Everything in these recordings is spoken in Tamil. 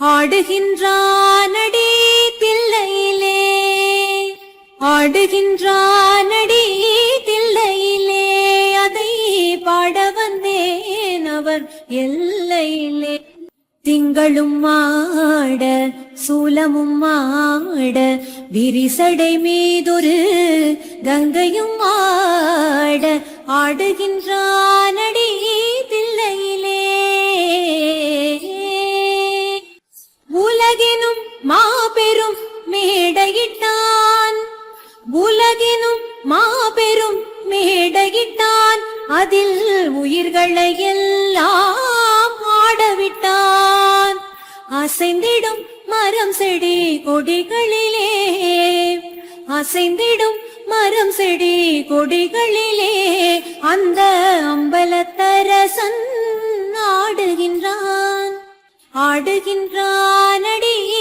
ஆடுகின்றானடி தில்லையிலே. ஆடுகின்றானடி தில்லையிலே. அதை பாட வந்தேன் அவர் எல்லையிலே. திங்களும் மாட சூலமும் மாட விரிசடை மீதொரு கங்கையும் ஆட ஆடுகின்றானடி மேடையிட்டான். உலகினும் மாபெரும் மேடையிட்டான். அதில் உயிர்களை எல்லாம் ஆடவிட்டான். அசைந்திடும் மரம் செடி கொடிகளிலே. அசைந்திடும் மரம் செடி கொடிகளிலே. அந்த அம்பலத்தரசன் ஆடுகின்றான். ஆடுகின்றான் தில்லையிலே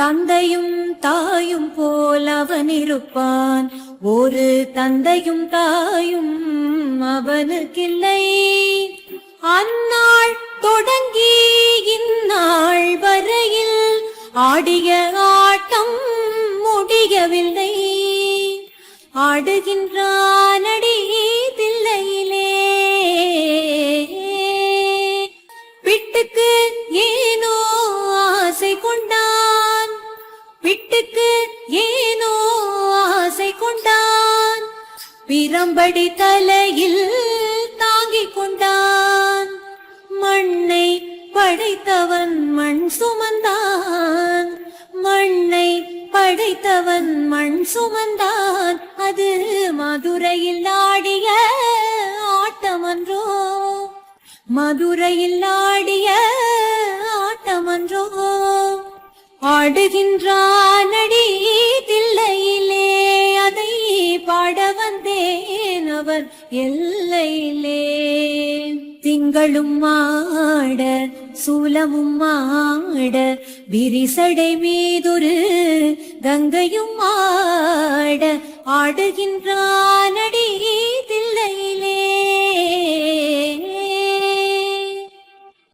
தந்தையும் தாயும் போல் அவன் இருப்பான் ஒரு தந்தையும் தாயும் அவனுக்கில்லை. அந்நாள் தொடங்கி இந்நாள் வரையில் ஆடிய ஆட்டம் முடியவில்லை. ஆடுகின்றானடி பிரம்படி தலையில் தாங்கிக் கொண்டான். மண்ணை படைத்தவன் மண் சுமந்தான். மண்ணை படைத்தவன் மண் சுமந்தான். அது மதுரையில் ஆடிய ஆட்டமன்றோ? மதுரையில் ஆடிய ஆட்டமன்றோ? ஆடுகின்றான் அடியே அவர் எல்லையிலே. திங்களும் மாட சூலமும் மாட விரிசடை மீதொரு கங்கையும் ஆட ஆடுகின்றானடியே